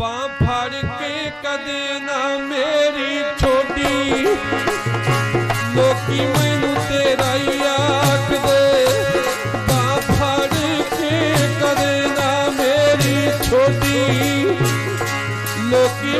ਬਾਹ ਫੜ ਕੇ ਕਦੇ ਨਾ ਮੇਰੀ ਛੋਟੀ ਲੋਕੀ ਮੈਨੂੰ ਤੇਰਾ ਹੀ ਆਖਦੇ, ਬਾਹ ਫੜ ਕੇ ਕਦੇ ਨਾ ਮੇਰੀ ਛੋਟੀ ਲੋਕੀ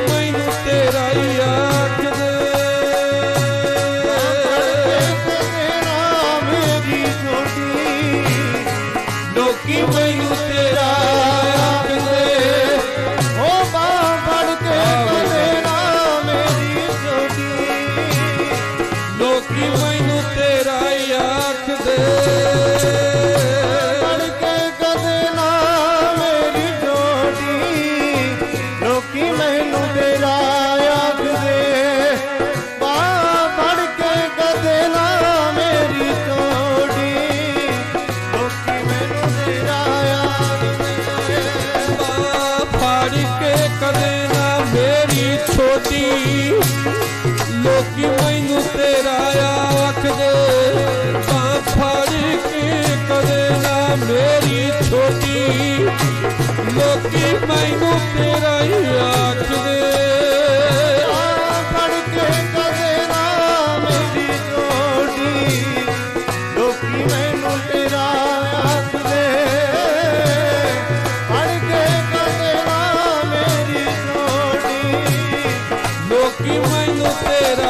ਛੱਡੀ। ਲੋਕੀ ਮੈਨੂੰ ਤੇਰਾ ਆਖਦੇ, ਤਾਂ ਫੜ ਕੇ ਕਦੇ ਨਾ ਮੇਰੀ ਛੋਟੀ। ਲੋਕੀ ਮੈਨੂੰ ਤੇਰਾ ਹੀ ਆਖਦੇ Thank you. que mãe no.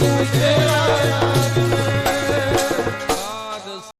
yeah.